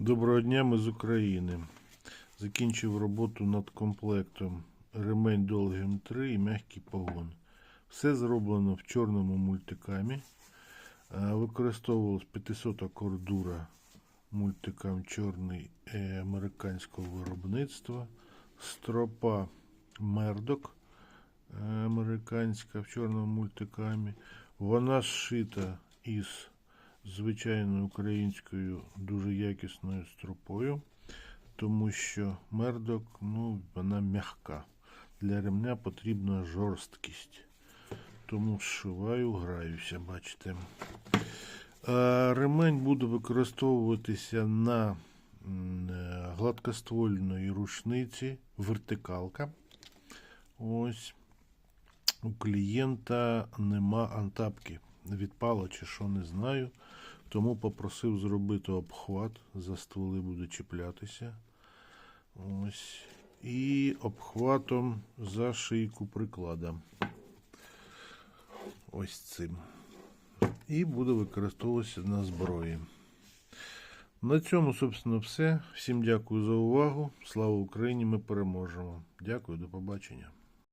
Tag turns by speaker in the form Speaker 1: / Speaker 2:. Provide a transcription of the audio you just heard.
Speaker 1: Доброго дня, ми з України. Закінчив роботу над комплектом ремень Долгін 3 і м'який погон. Все зроблено в чорному мультикамі. Е, Використовувалась 500 кордура мультикам чорний американського виробництва. Стропа Мердок е, американська в чорному мультикамі. Вона зшита із звичайною українською дуже якісною стропою, тому що мердок, ну, вона м'яка. Для ремня потрібна жорсткість. Тому зшиваю, граюся, бачите. Ремень буде використовуватися на е, гладкоствольної рушниці, вертикалка. Ось. У клієнта нема антапки. Відпало чи що, не знаю. Тому попросив зробити обхват. За стволи буде чіплятися. Ось. І обхватом за шийку приклада. Ось цим. І буде використовуватися на зброї. На цьому, собственно, все. Всім дякую за увагу. Слава Україні! Ми переможемо. Дякую, до побачення.